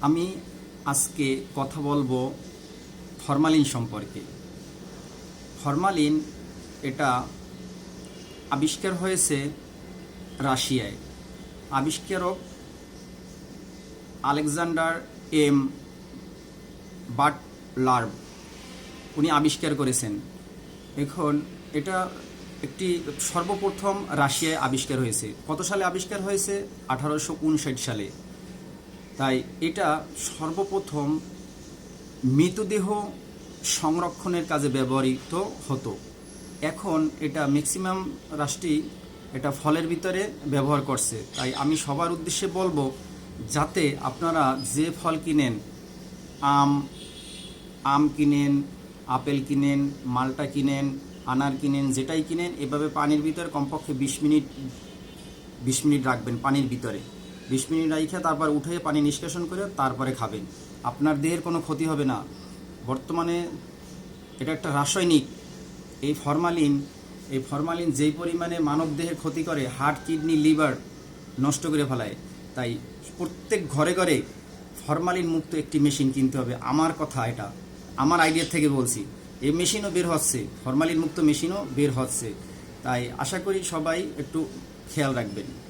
আমি আজকে কথা বলব ফরমালিন সম্পর্কে। ফরমালিন এটা আবিষ্কার হয়েছে রাশিয়ায়। আবিষ্কারক আলেকজান্ডার এম বাট লার্ভ উনি আবিষ্কার করেছেন। এখন এটা একটি সর্বপ্রথম রাশিয়ায় আবিষ্কার হয়েছে। কত সালে আবিষ্কার হয়েছে? আঠারোশো উনষাট সালে। তাই এটা সর্বপ্রথম মৃতদেহ সংরক্ষণের কাজে ব্যবহৃত হতো। এখন এটা ম্যাক্সিমাম রাষ্ট্রই এটা ফলের ভিতরে ব্যবহার করছে। তাই আমি সবার উদ্দেশ্যে বলব, যাতে আপনারা যে ফল কিনেন, আম আম কিনেন, আপেল কিনেন, মালটা কিনেন, আনার কিনেন, যেটাই কিনেন, এভাবে পানির ভিতরে কমপক্ষে বিশ মিনিট বিশ মিনিট রাখবেন পানির ভিতরে। বিশ মিনিট রাখে তারপর উঠে পানি নিষ্কাশন করে তারপরে খাবেন। আপনার দেহের কোনো ক্ষতি হবে না। বর্তমানে এটা একটা রাসায়নিক। এই ফরমালিন এই ফরমালিন যেই পরিমাণে মানব দেহের ক্ষতি করে, হার্ট, কিডনি, লিভার নষ্ট করে ফেলায়, তাই প্রত্যেক ঘরে ঘরে ফরমালিন মুক্ত একটি মেশিন কিনতে হবে। আমার কথা এটা। আমার আইডিয়ার থেকে বলছি। এই মেশিনও বের হচ্ছে। ফরমালিন মুক্ত মেশিনও বের হচ্ছে। তাই আশা করি সবাই একটু খেয়াল রাখবেন।